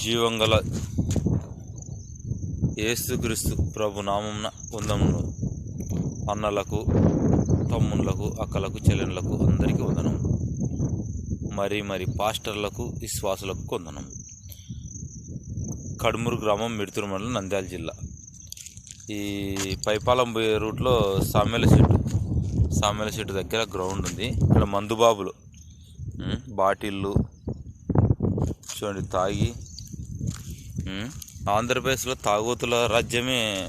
జీవంగల ఏసుక్రీస్తు ప్రభు నామంన వందమును అన్నలకు తమ్ముళ్ళకు అక్కలకు చెల్లెళ్ళకు అందరికీ వందనం మరి మరి పాస్టర్లకు విశ్వాసులకు వందనం కడుమూరు గ్రామం మిడుతూరు మండలం నంద్యాల జిల్లా. ఈ పైపాలం పోయే రూట్లో సామెల చెట్టు. సామెల చెట్టు దగ్గర గ్రౌండ్ ఉంది. ఇక్కడ మందుబాబులు బాటిళ్ళు చూడండి తాగి ఆంధ్రప్రదేశ్లో తాగుతుల రాజ్యమే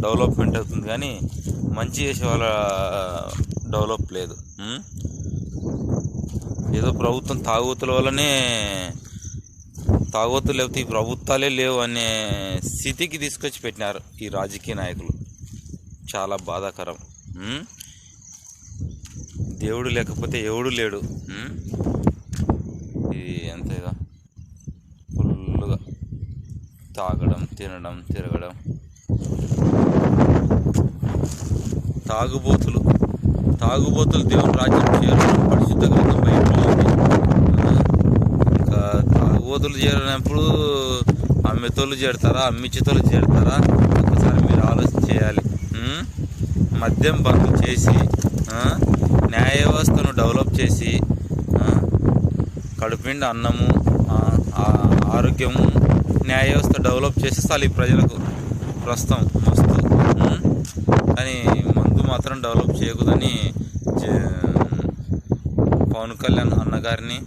డెవలప్మెంట్ అవుతుంది కానీ మంచి చేసే వాళ్ళ డెవలప్ లేదు. ఏదో ప్రభుత్వం తాగుతుల వల్లనే తాగోతులు లేకపోతే ఈ ప్రభుత్వాలే లేవు అనే స్థితికి తీసుకొచ్చి పెట్టినారు ఈ రాజకీయ నాయకులు. చాలా బాధాకరం. దేవుడు లేకపోతే ఎవడు లేడు. ఇది ఎంత ఇదా? తాగడం తినడం తిరగడం. తాగుబోతులు తాగుబోతులు దేవుని రాజ్యం చేరడం పరిశుద్ధ గ్రంథం బయటలో ఇంకా తాగుబోతులు చేరినప్పుడు అమ్మితోళ్ళు చేరతారా అమ్మిచ్చేతోళ్ళు చేరతారా? ఒకసారి మీరు ఆలోచన చేయాలి. మద్యం బంద్ చేసి న్యాయ వ్యవస్థను డెవలప్ చేసి ఆ? కడుపుండి అన్నము ఆరోగ్యము న్యాయ వ్యవస్థ డెవలప్ చేసి ఈ ప్రజలకు. ప్రస్తుతం మస్తు కానీ మందు మాత్రం డెవలప్ చేయకూడదని పవన్ కళ్యాణ్ అన్నగారిని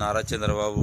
నారా చంద్రబాబు